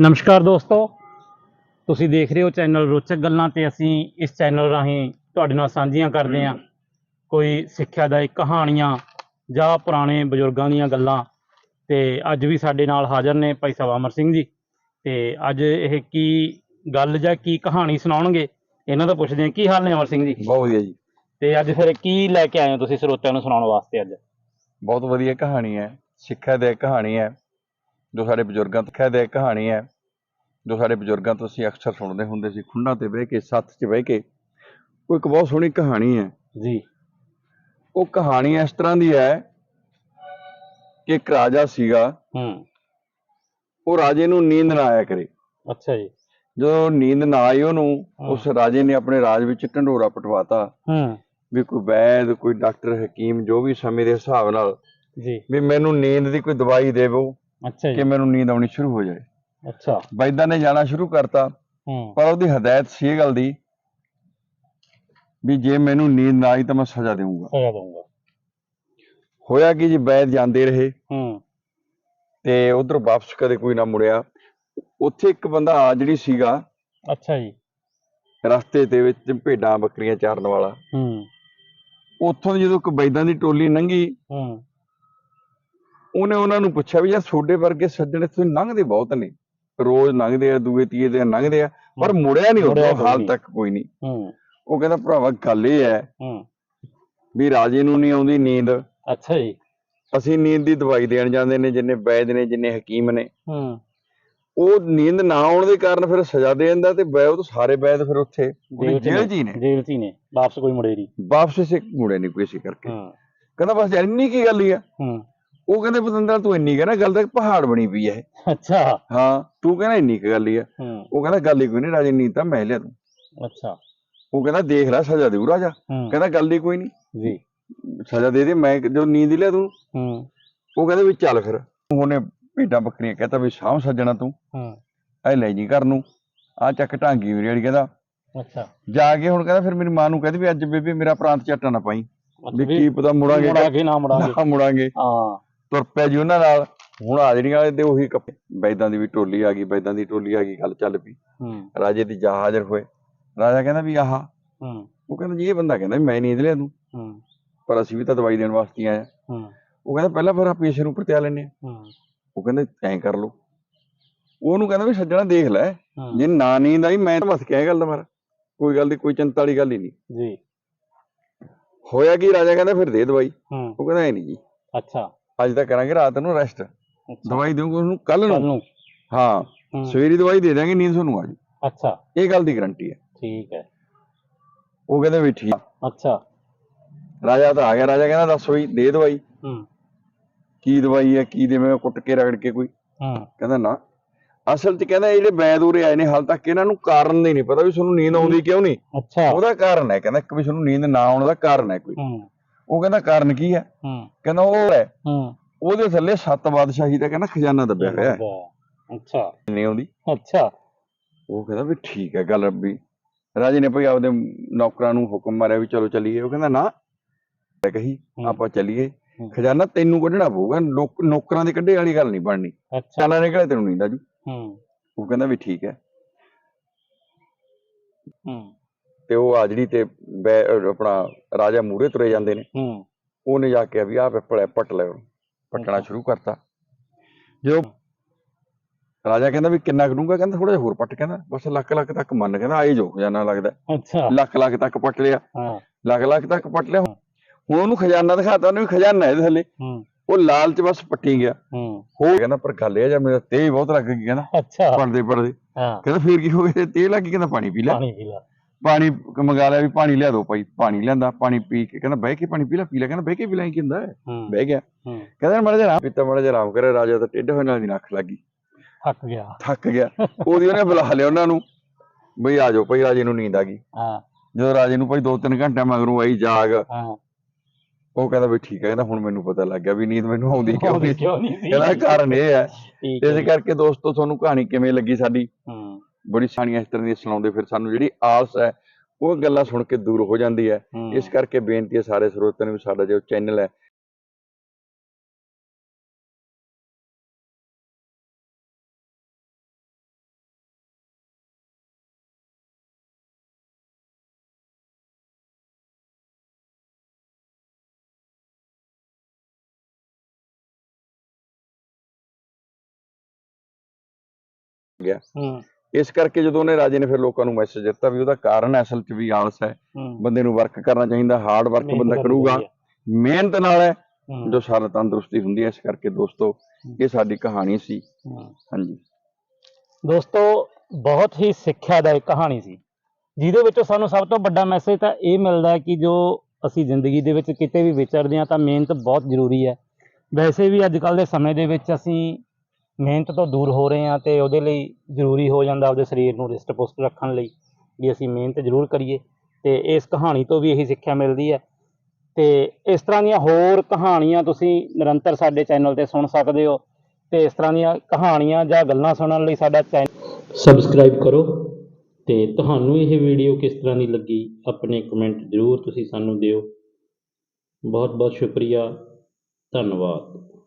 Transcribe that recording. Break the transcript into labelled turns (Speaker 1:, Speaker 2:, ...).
Speaker 1: ਨਮਸਕਾਰ ਦੋਸਤੋ। ਤੁਸੀਂ ਦੇਖ ਰਹੇ ਹੋ ਚੈਨਲ ਰੋਚਕ ਗੱਲਾਂ ਤੇ ਅਸੀਂ ਇਸ ਚੈਨਲ ਰਾਹੀਂ ਤੁਹਾਡੇ ਨਾਲ ਸਾਂਝੀਆਂ ਕਰਦੇ ਹਾਂ। ਕੋਈ ਸਿੱਖਿਆਦਾਇਕ ਕਹਾਣੀਆਂ ਜਾਂ ਪੁਰਾਣੇ ਬਜ਼ੁਰਗਾਂ ਦੀਆਂ ਗੱਲਾਂ ਤੇ ਅੱਜ ਵੀ ਸਾਡੇ ਨਾਲ ਹਾਜ਼ਰ ਨੇ ਭਾਈ ਸਾਹਿਬ ਅਮਰ ਸਿੰਘ ਜੀ। ਤੇ ਅੱਜ ਇਹ ਕੀ ਗੱਲ ਜਾਂ ਕੀ ਕਹਾਣੀ ਸੁਣਾਉਣਗੇ ਇਹਨਾਂ ਤੋਂ ਪੁੱਛਦੇ ਹਾਂ। ਕੀ ਹਾਲ ਨੇ ਅਮਰ ਸਿੰਘ ਜੀ?
Speaker 2: ਬਹੁਤ ਵਧੀਆ ਜੀ।
Speaker 1: ਤੇ ਅੱਜ ਫਿਰ ਕੀ ਲੈ ਕੇ ਆਏ ਹੋ ਤੁਸੀਂ ਸਰੋਤਿਆਂ ਨੂੰ ਸੁਣਾਉਣ ਵਾਸਤੇ ਅੱਜ?
Speaker 2: ਬਹੁਤ ਵਧੀਆ ਕਹਾਣੀ ਹੈ। ਸਿੱਖਿਆ ਦੇ ਕਹਾਣੀ ਹੈ। ਜੋ ਸਾਡੇ ਬਜ਼ੁਰਗਾਂ ਤੋਂ ਸਿੱਖਿਆ ਦੇ ਕਹਾਣੀ ਹੈ ਜੋ ਸਾਡੇ ਬਜ਼ੁਰਗਾਂ ਤੋਂ ਅਸੀਂ ਅਕਸਰ ਸੁਣਦੇ ਹੁੰਦੇ ਸੀ ਖੁੰਡਾਂ ਤੇ ਬਹਿ ਕੇ ਸੱਥ 'ਚ ਬਹਿ ਕੇ ਉਹ ਇੱਕ ਬਹੁਤ ਸੋਹਣੀ ਕਹਾਣੀ ਹੈ।
Speaker 1: ਜੀ।
Speaker 2: ਉਹ ਕਹਾਣੀ ਇਸ ਤਰ੍ਹਾਂ ਦੀ ਹੈ ਕਿ ਇੱਕ ਰਾਜਾ ਸੀਗਾ
Speaker 1: ਹੂੰ।
Speaker 2: ਉਹ ਰਾਜੇ ਨੂੰ ਨੀਂਦ ਨਾ ਆਇਆ ਕਰੇ।
Speaker 1: ਅੱਛਾ ਜੀ।
Speaker 2: ਜਦੋਂ ਨੀਂਦ ਨਾ ਆਈ ਉਹਨੂੰ। ਉਸ ਰਾਜੇ ਨੇ ਆਪਣੇ ਰਾਜ ਵਿੱਚ ਢੰਡੋਰਾ ਪਟਵਾਤਾ।
Speaker 1: ਹੂੰ।
Speaker 2: ਵੀ ਕੋਈ ਵੈਦ ਕੋਈ ਡਾਕਟਰ ਹਕੀਮ ਜੋ ਵੀ ਸਮੇਂ ਦੇ ਹਿਸਾਬ ਨਾਲ
Speaker 1: ਜੀ।
Speaker 2: ਵੀ ਮੈਨੂੰ ਨੀਂਦ ਦੀ ਕੋਈ ਦਵਾਈ ਦੇਵੋ।
Speaker 1: ਅੱਛਾ
Speaker 2: ਕਿ
Speaker 1: ਜੀ
Speaker 2: ਮੈਨੂੰ ਨੀਂਦ ਆਉਣੀ ਸ਼ੁਰੂ ਹੋ ਜਾਏ।
Speaker 1: ਅੱਛਾ।
Speaker 2: ਵੈਦਾਂ ਨੇ ਜਾਣਾ ਸ਼ੁਰੂ ਕਰਤਾ।
Speaker 1: ਹੂੰ।
Speaker 2: ਪਰ ਉਹਦੀ ਹਦਾਇਤ ਸੀ ਇਹ ਗੱਲ ਦੀ ਵੀ ਜੇ ਮੈਨੂੰ ਨੀਂਦ ਨਾ ਆਈ ਤਾਂ ਮੈਂ ਸਜ਼ਾ ਦੇਵਾਂਗਾ
Speaker 1: ਸਜ਼ਾ ਦਊਂਗਾ।
Speaker 2: ਹੋਇਆ ਕਿ ਜੀ ਵੈਦ ਜਾਂਦੇ ਰਹੇ।
Speaker 1: ਹੂੰ।
Speaker 2: ਤੇ ਉਧਰ ਵਾਪਸ ਕਦੇ ਕੋਈ ਨਾ ਮੁੜਿਆ। ਉੱਥੇ ਇੱਕ ਬੰਦਾ ਆ ਜਿਹੜੀ ਸੀਗਾ
Speaker 1: ਅੱਛਾ ਜੀ।
Speaker 2: ਰਸਤੇ ਦੇ ਵਿੱਚ ਭੇਡਾਂ ਬੱਕਰੀਆਂ ਚਾਰਨ ਵਾਲਾ।
Speaker 1: ਹੂੰ।
Speaker 2: ਉੱਥੋਂ ਦੀ ਜਦੋਂ ਇੱਕ ਵੈਦਾਂ ਦੀ ਟੋਲੀ ਲੰਘੀ
Speaker 1: ਹੂੰ।
Speaker 2: ਉਹਨੇ ਉਹਨਾਂ ਨੂੰ ਪੁੱਛਿਆ ਵੀ ਯਾਰ ਤੁਹਾਡੇ ਵਰਗੇ ਸੱਜਣ ਇੱਥੇ ਲੰਘਦੇ ਬਹੁਤ ਨੇ। ਰੋਜ਼ ਲੰਘਦੇ ਆ ਦੂਏ ਤੀਏ ਦਿਨ ਲੰਘਦੇ ਆ ਪਰ ਮੁੜਿਆ ਨਹੀਂ
Speaker 1: ਕੋਈ
Speaker 2: ਹਾਲ। ਤੱਕ ਕੋਈ ਨਹੀਂ
Speaker 1: ਹੂੰ।
Speaker 2: ਉਹ ਕਹਿੰਦਾ ਭਰਾਵਾ ਗੱਲ ਇਹ ਹੈ
Speaker 1: ਹੂੰ।
Speaker 2: ਵੀ ਰਾਜੇ ਨੂੰ ਨਹੀਂ ਆਉਂਦੀ ਨੀਂਦ।
Speaker 1: ਅੱਛਾ ਜੀ।
Speaker 2: ਅਸੀਂ ਨੀਂਦ ਦੀ ਦਵਾਈ ਦੇਣ ਜਾਂਦੇ ਨੇ ਜਿੰਨੇ ਵੈਦ ਨੇ ਜਿੰਨੇ ਹਕੀਮ ਨੇ।
Speaker 1: ਹੂੰ।
Speaker 2: ਉਹ ਨੀਂਦ ਨਾ ਆਉਣ ਦੇ ਕਾਰਨ ਫਿਰ ਸਜ਼ਾ ਦੇ ਦਿੰਦਾ ਤੇ ਵੈ ਉਹ ਸਾਰੇ ਵੈਦ ਫਿਰ ਉੱਥੇ ਜੇਲ੍ਹ ਜੀ ਨੇ
Speaker 1: ਜੇਲ੍ਹ ਹੀ ਨੇ ਵਾਪਸ ਕੋਈ ਮੁੜੇ ਨਹੀਂ
Speaker 2: ਵਾਪਸ ਇਸੇ ਮੁੜੇ ਨਹੀਂ ਕੋਈ ਇਸੇ ਕਰਕੇ।
Speaker 1: ਹੂੰ।
Speaker 2: ਕਹਿੰਦਾ ਬਸ ਇੰਨੀ ਕੀ ਗੱਲ ਹੀ ਆ?
Speaker 1: ਹੂੰ।
Speaker 2: ਉਹ ਕਹਿੰਦੇ ਪਤੰਦਰ ਤੂੰ ਇੰਨੀ ਕਹਿੰਦਾ ਗੱਲ ਤਾਂ ਪਹਾੜ ਬਣੀ ਪਈ ਇਹ।
Speaker 1: ਅੱਛਾ।
Speaker 2: ਹਾਂ ਤੂੰ ਕਹਿੰਦਾ ਇੰਨੀ ਕੀ ਗੱਲ ਹੀ ਆ
Speaker 1: ਹੂੰ।
Speaker 2: ਉਹ ਕਹਿੰਦਾ ਗੱਲ ਹੀ ਕੋਈ ਨਹੀਂ ਰਾਜੇ ਨੀਂਦ ਤਾਂ ਮੈਂ ਲਿਆ ਤੂੰ।
Speaker 1: ਅੱਛਾ।
Speaker 2: ਉਹ ਕਹਿੰਦਾ ਦੇਖ ਲੈ ਸਜ਼ਾ ਦੇਊ ਰਾਜਾ।
Speaker 1: ਹੂੰ।
Speaker 2: ਕਹਿੰਦਾ ਗੱਲ ਹੀ ਕੋਈ ਨਹੀਂ।
Speaker 1: ਜੀ।
Speaker 2: ਸਜ਼ਾ ਦੇ ਦੇ ਮੈਂ ਜਦੋਂ ਨੀਂਦ ਹੀ ਲਿਆ ਤੂੰ।
Speaker 1: ਹੂੰ।
Speaker 2: ਉਹ ਕਹਿੰਦਾ ਵੀ ਚੱਲ ਫਿਰ। ਉਹਨੇ ਭੇਡਾਂ ਬੱਕਰੀਆਂ ਕਹਤਾ ਵੀ ਸਾਂਭ ਸੱਜਣਾ ਤੂੰ।
Speaker 1: ਹੂੰ।
Speaker 2: ਐ ਲੈ ਜੀ ਘਰ ਨੂੰ। ਆ ਚੱਕ ਢਾਂਗੀ ਮੇਰੀ ਵਾਲੀ ਕਹਿੰਦਾ।
Speaker 1: ਅੱਛਾ।
Speaker 2: ਜਾ ਕੇ ਹੁਣ ਕਹਿੰਦਾ ਫਿਰ ਮੇਰੀ ਮਾਂ ਨੂੰ ਕਹਿੰਦੀ ਵੀ ਅੱਜ ਬੇਬੇ ਮੇਰਾ ਪ੍ਰਾਂਤ ਝੱਟਾ ਨਾ ਪਾਈ। ਵੀ ਕੀ ਪਤਾ ਮੁੜਾਂਗੇ
Speaker 1: ਮੁੜਾਂਗੇ ਨਾ ਮੁੜਾਂਗੇ।
Speaker 2: ਨਾ ਮੁੜਾਂਗੇ।
Speaker 1: ਹਾਂ।
Speaker 2: ਤੁਰ ਪਿਆ ਜੀ ਉਹਨਾਂ ਨਾਲ। ਹੁਣ ਹਾਜ਼ਰੀਆਂ ਵਾਲੇ ਤੇ ਉਹੀ ਕੱਪੇ ਵੈਦਾਂ ਦੀ ਵੀ ਟੋਲੀ ਆ ਗਈ ਵੈਦਾਂ ਦੀ ਟੋਲੀ ਆ ਗਈ ਗੱਲ ਚੱਲ ਪਈ। ਰਾਜੇ ਦੀ ਜਾ ਹਾਜ਼ਰ ਹੋਏ। ਰਾਜਾ ਕਹਿੰਦਾ ਵੀ ਆਹ। ਉਹ ਕਹਿੰਦਾ ਜੀ ਇਹ ਬੰਦਾ ਕਹਿੰਦਾ ਮੈਂ ਨੀਂਦ ਲਿਆ ਤੂੰ ਪਰ ਅਸੀਂ ਵੀ ਤਾਂ ਦਵਾਈ ਦੇਣ ਵਾਸਤੇ ਹੀ ਆਏ ਆ।
Speaker 1: ਹੂੰ।
Speaker 2: ਉਹ ਕਹਿੰਦਾ ਪਹਿਲਾਂ ਫਿਰ ਆ ਪੇਸ਼ੈਂਟ ਨੂੰ ਪ੍ਰਤਿਆ ਲੈਣੇ ਉਹ ਕਹਿੰਦੇ ਐਂ ਕਰ ਲਓ। ਉਹਨੂੰ ਕਹਿੰਦਾ ਵੀ ਸੱਜਣਾ ਦੇਖ ਲੈ। ਜੇ ਨਾ ਨੀਂਦ ਆਈ ਮੈਂ ਤਾਂ ਬਸ ਕਿਹਾ ਗੱਲ ਦਾ ਮਾਰਾ। ਕੋਈ ਗੱਲ ਦੀ ਕੋਈ ਚਿੰਤਾ ਵਾਲੀ ਗੱਲ ਹੀ ਨਹੀਂ।
Speaker 1: ਜੀ।
Speaker 2: ਹੋਇਆ ਕੀ ਰਾਜਾ ਕਹਿੰਦਾ ਫਿਰ ਦੇ ਦਵਾਈ। ਉਹ ਕਹਿੰਦਾ ਐ ਨਹੀਂ ਜੀ।
Speaker 1: ਅੱਛਾ।
Speaker 2: ਅੱਜ ਤਾਂ ਕਰਾਂਗੇ ਰਾਤ ਨੂੰ ਰੈਸਟ ਦਵਾਈ ਦੇਵਾਂਗੇ ਉਹਨੂੰ? ਕੱਲ ਨੂੰ? ਹਾਂ। ਸਵੇਰੀ ਦਵਾਈ ਦੇ ਦਾਂਗੇ ਨੀਂਦ ਤੁਹਾਨੂੰ ਆ ਜਾਊ
Speaker 1: ਅੱਛਾ।
Speaker 2: ਇਹ ਗੱਲ ਦੀ ਗਰੰਟੀ ਹੈ।
Speaker 1: ਠੀਕ ਹੈ।
Speaker 2: ਉਹ ਕਹਿੰਦੇ ਵੀ ਠੀਕ
Speaker 1: ਅੱਛਾ।
Speaker 2: ਰਾਜਾ ਤਾਂ ਆ ਗਿਆ। ਰਾਜਾ ਕਹਿੰਦਾ ਦੱਸ ਬਈ ਦੇ ਦਵਾਈ।
Speaker 1: ਹੂੰ।
Speaker 2: ਕੀ ਦਵਾਈ ਹੈ? ਕੀ ਦੇਵੇਂ ਕੁੱਟ ਕੇ ਰਗੜ ਕੇ ਕੋਈ?
Speaker 1: ਹੂੰ।
Speaker 2: ਕਹਿੰਦਾ ਨਾ। ਅਸਲ 'ਚ ਕਹਿੰਦਾ ਇਹ ਜਿਹੜੇ ਵੈਦ ਉਰੇ ਆਏ ਨੇ ਹਾਲ ਤੱਕ ਇਹਨਾਂ ਨੂੰ ਕਾਰਨ ਨਹੀਂ ਪਤਾ ਵੀ ਤੁਹਾਨੂੰ ਨੀਂਦ ਆਉਂਦੀ ਕਿਉਂ ਨਹੀਂ।
Speaker 1: ਅੱਛਾ।
Speaker 2: ਉਹਦਾ ਕਾਰਨ ਹੈ। ਕਹਿੰਦਾ ਇੱਕ ਵੀ ਤੁਹਾਨੂੰ ਨੀਂਦ ਨਾ ਆਉਣ ਦਾ ਕਾਰਨ ਹੈ ਕੋਈ।
Speaker 1: ਹੂੰ।
Speaker 2: ਉਹ ਕਹਿੰਦਾ ਕਾਰਨ ਕੀ ਹੈ?
Speaker 1: ਹੂੰ।
Speaker 2: ਕਹਿੰਦਾ ਉਹ ਹੈ।
Speaker 1: ਹੂੰ।
Speaker 2: ਉਹਦੇ ਥੱਲੇ ਸੱਤ ਬਾਦਸ਼ਾਹੀ ਦਾ ਕਹਿੰਦਾ ਖਜ਼ਾਨਾ ਦੱਬਿਆ ਹੋਇਆ ਹੈ।
Speaker 1: ਅੱਛਾ।
Speaker 2: ਨਹੀਂ ਆਉਂਦੀ।
Speaker 1: ਅੱਛਾ।
Speaker 2: ਉਹ ਕਹਿੰਦਾ ਵੀ ਠੀਕ ਹੈ ਗੱਲ ਵੀ। ਰਾਜੇ ਨੇ ਭਈ ਆਪਦੇ ਨੌਕਰਾਂ ਨੂੰ ਹੁਕਮ ਮਾਰਿਆ ਵੀ ਚਲੋ ਚੱਲੀਏ। ਉਹ ਕਹਿੰਦਾ ਨਾ ਮੈਂ ਕਹੀ। ਆਪਾਂ ਚੱਲੀਏ। ਖਜ਼ਾਨਾ ਤੈਨੂੰ ਕੱਢਣਾ ਪਊਗਾ। ਨੌਕਰਾਂ ਦੇ ਕੱਢੇ ਵਾਲੀ ਗੱਲ ਨਹੀਂ ਬਣਨੀ। ਖਜ਼ਾਨਾ ਨਿਕਲੇ ਤੈਨੂੰ ਨਹੀਂ ਦਾਜੂ
Speaker 1: ਹੂੰ।
Speaker 2: ਉਹ ਕਹਿੰਦਾ ਵੀ ਠੀਕ ਹੈ।
Speaker 1: ਹੂੰ।
Speaker 2: ਤੇ ਉਹ ਆਜੜੀ ਤੇ ਬੈ- ਆਪਣਾ ਰਾਜਾ ਮੂਰੇ ਤੁਰੇ ਜਾਂਦੇ ਨੇ।
Speaker 1: ਹੂੰ।
Speaker 2: ਉਹਨੇ ਜਾ ਕੇ ਵੀ ਆਹ ਪਿੱਪਲ ਹੈ ਪੱਟ ਲੈ ਪੱਟਣਾ
Speaker 1: ਅੱਛਾ।
Speaker 2: ਸ਼ੁਰੂ ਕਰਤਾ। ਜਦੋਂ ਰਾਜਾ ਕਹਿੰਦਾ ਵੀ ਕਿੰਨਾ ਕਰੂੰਗਾ ਕਹਿੰਦਾ ਥੋੜਾ ਜਿਹਾ ਹੋਰ ਪੱਟ ਕਹਿੰਦਾ ਬਸ ਲੱਖ ਲੱਖ ਤੱਕ ਮੰਨ ਕਹਿੰਦਾ ਆਏ ਜੋ ਖਜ਼ਾਨਾ ਲੱਗਦਾ।
Speaker 1: ਅੱਛਾ।
Speaker 2: ਲੱਖ ਲੱਖ ਤੱਕ ਪੱਟ ਲਿਆ।
Speaker 1: ਹਾਂ।
Speaker 2: ਲੱਖ ਲੱਖ ਤੱਕ ਪੱਟ ਲਿਆ। ਹੁਣ ਉਹਨੂੰ ਖਜ਼ਾਨਾ ਦਿਖਾਤਾ ਉਹਨੇ ਵੀ ਖਜ਼ਾਨਾ ਇਹਦੇ ਥੱਲੇ।
Speaker 1: ਹੂੰ।
Speaker 2: ਉਹ ਲਾਲਚ ਬਸ ਪੱਟੀ ਗਿਆ।
Speaker 1: ਹੂੰ।
Speaker 2: ਹੋ ਕਹਿੰਦਾ ਪਰ ਗੱਲ ਇਹ ਜਾਂ ਮੇਰਾ ਤੇਜ਼ ਬਹੁਤ ਲੱਗ ਗਈ ਕਹਿੰਦਾ।
Speaker 1: ਅੱਛਾ।
Speaker 2: ਪੜਦੇ ਪੜਦੇ
Speaker 1: ਹਾਂ।
Speaker 2: ਕਹਿੰਦਾ ਫੇਰ ਕੀ ਹੋ ਗਿਆ? ਤੇਜ਼ ਲੱਗ ਗਈ ਕਹਿੰਦਾ ਪਾਣੀ ਪੀ ਲੈ।
Speaker 1: ਪਾਣੀ ਪੀ ਲਾ।
Speaker 2: ਪਾਣੀ ਮੰਗਾ ਲਿਆ ਵੀ ਪਾਣੀ ਲਿਆ ਦਿਓ ਭਾਈ ਪਾਣੀ ਲਿਆਂਦਾ ਪਾਣੀ ਪੀ ਕੇ ਕਹਿੰਦਾ ਬਹਿ ਕੇ ਪਾਣੀ ਪੀ ਲੈ ਪੀ ਲੈ ਕਹਿੰਦਾ ਬਹਿ ਕੇ ਪੀ ਲੈ ਕੀ ਹੁੰਦਾ ਹੈ?
Speaker 1: ਹੂੰ।
Speaker 2: ਬਹਿ ਗਿਆ। ਕਹਿੰਦਾ ਮੜਾ ਜਿਹਾ ਪੀਤਾ ਮੜਾ ਜਿਹਾ ਆਰਾਮ ਕਰੇ ਰਾਜਾ ਤਾਂ ਟੇਢੇ ਹੋਏ ਨਾਲ ਦੀ ਨੱਖ ਲੱਗੀ
Speaker 1: ਥੱਕ ਗਿਆ।
Speaker 2: ਥੱਕ ਗਿਆ। ਉਹਦੀ ਉਹਨੇ ਬੁਲਾ ਲਿਆ ਉਹਨਾਂ ਨੂੰ ਬਈ ਆ ਜਾਓ ਭਾਈ ਰਾਜੇ ਨੂੰ ਨੀਂਦ ਆ ਗਈ।
Speaker 1: ਹਾਂ।
Speaker 2: ਜਦੋਂ ਰਾਜੇ ਨੂੰ ਭਾਈ 2-3 ਘੰਟੇ ਮਗਰੋਂ ਆਈ ਜਾਗ
Speaker 1: ਹਾਂ।
Speaker 2: ਉਹ ਕਹਿੰਦਾ ਵੀ ਠੀਕ ਹੈ ਕਹਿੰਦਾ ਹੁਣ ਮੈਨੂੰ ਪਤਾ ਲੱਗ ਗਿਆ ਵੀ ਨੀਂਦ ਮੈਨੂੰ ਆਉਂਦੀ ਕਿਉਂ ਨਹੀਂ? ਕਹਿੰਦਾ ਕਾਰਨ ਇਹ ਹੈ। ਇਸ ਕਰਕੇ ਦੋਸਤੋ ਤੁਹਾਨੂੰ ਕਹਾਣੀ ਕਿਵੇਂ ਲੱਗੀ ਸਾਡੀ?
Speaker 1: ਹੂੰ।
Speaker 2: ਬੜੀ ਸਾਣੀਆਂ ਇਸ ਤਰ੍ਹਾਂ ਦੀਆਂ ਸੁਣਾਉਂਦੇ ਫਿਰ ਸਾਨੂੰ ਜਿਹੜੀ ਆਸ ਹੈ ਉਹ ਗੱਲਾਂ ਸੁਣ ਕੇ ਦੂਰ ਹੋ ਜਾਂਦੀ ਹੈ। ਇਸ ਕਰਕੇ ਬੇਨਤੀ ਹੈ ਸਾਰੇ ਸਰੋਤਿਆਂ ਨੂੰ ਸਾਡਾ ਜੋ ਚੈਨਲ ਹੈ ਗਿਆ ਇਸ ਕਰਕੇ ਜਦੋਂ ਉਹਨੇ ਰਾਜੇ ਨੇ ਫਿਰ ਲੋਕਾਂ ਨੂੰ ਮੈਸੇਜ ਦਿੱਤਾ ਵੀ ਉਹਦਾ ਕਾਰਨ ਅਸਲ 'ਚ ਵੀ ਆਲਸ ਹੈ। ਬੰਦੇ ਨੂੰ ਵਰਕ ਕਰਨਾ ਚਾਹੀਦਾ ਹਾਰਡ ਵਰਕ ਬੰਦਾ ਕਰੂਗਾ। ਮਿਹਨਤ ਨਾਲ ਹੈ ਜੋ ਸਾਰਾ ਤੰਦਰੁਸਤੀ ਹੁੰਦੀ ਹੈ ਇਸ ਕਰਕੇ ਦੋਸਤੋ ਇਹ ਸਾਡੀ ਕਹਾਣੀ ਸੀ। ਹਾਂਜੀ।
Speaker 1: ਦੋਸਤੋ ਬਹੁਤ ਹੀ ਸਿੱਖਿਆਦਾਇਕ ਕਹਾਣੀ ਸੀ। ਜਿਹਦੇ ਵਿੱਚੋਂ ਸਾਨੂੰ ਸਭ ਤੋਂ ਵੱਡਾ ਮੈਸੇਜ ਤਾਂ ਇਹ ਮਿਲਦਾ ਹੈ ਕਿ ਜੋ ਅਸੀਂ ਜ਼ਿੰਦਗੀ ਦੇ ਵਿੱਚ ਕਿਤੇ ਵੀ ਵਿਚਰਦੇ ਹਾਂ ਤਾਂ ਮਿਹਨਤ ਬਹੁਤ ਜ਼ਰੂਰੀ ਹੈ। ਵੈਸੇ ਵੀ ਅੱਜ ਕੱਲ ਦੇ ਸਮੇਂ ਦੇ ਵਿੱਚ ਅਸੀਂ ਮਿਹਨਤ ਤੋਂ ਦੂਰ ਹੋ ਰਹੇ ਹਾਂ ਤੇ ਉਹਦੇ ਲਈ ਜ਼ਰੂਰੀ ਹੋ ਜਾਂਦਾ ਆਪਦੇ ਸਰੀਰ ਨੂੰ ਰਿਸਟ ਪੁਸਟ ਰੱਖਣ ਲਈ ਵੀ ਅਸੀਂ ਮਿਹਨਤ ਜ਼ਰੂਰ ਕਰੀਏ ਤੇ ਇਸ ਕਹਾਣੀ ਤੋਂ ਵੀ ਇਹੀ ਸਿੱਖਿਆ ਮਿਲਦੀ ਹੈ। ਤੇ ਇਸ ਤਰ੍ਹਾਂ ਦੀਆਂ ਹੋਰ ਕਹਾਣੀਆਂ ਤੁਸੀਂ ਨਿਰੰਤਰ ਸਾਡੇ ਚੈਨਲ ਤੇ ਸੁਣ ਸਕਦੇ ਹੋ ਤੇ ਇਸ ਤਰ੍ਹਾਂ ਦੀਆਂ ਕਹਾਣੀਆਂ ਜਾਂ ਗੱਲਾਂ ਸੁਣਨ ਲਈ ਸਾਡਾ ਚੈਨਲ ਸਬਸਕ੍ਰਾਈਬ ਕਰੋ ਤੇ ਤੁਹਾਨੂੰ ਇਹ ਵੀਡੀਓ ਕਿਸ ਤਰ੍ਹਾਂ ਦੀ ਲੱਗੀ ਆਪਣੇ ਕਮੈਂਟ ਜ਼ਰੂਰ ਤੁਸੀਂ ਸਾਨੂੰ ਦਿਓ। ਬਹੁਤ ਬਹੁਤ ਸ਼ੁਕਰੀਆ। ਧੰਨਵਾਦ।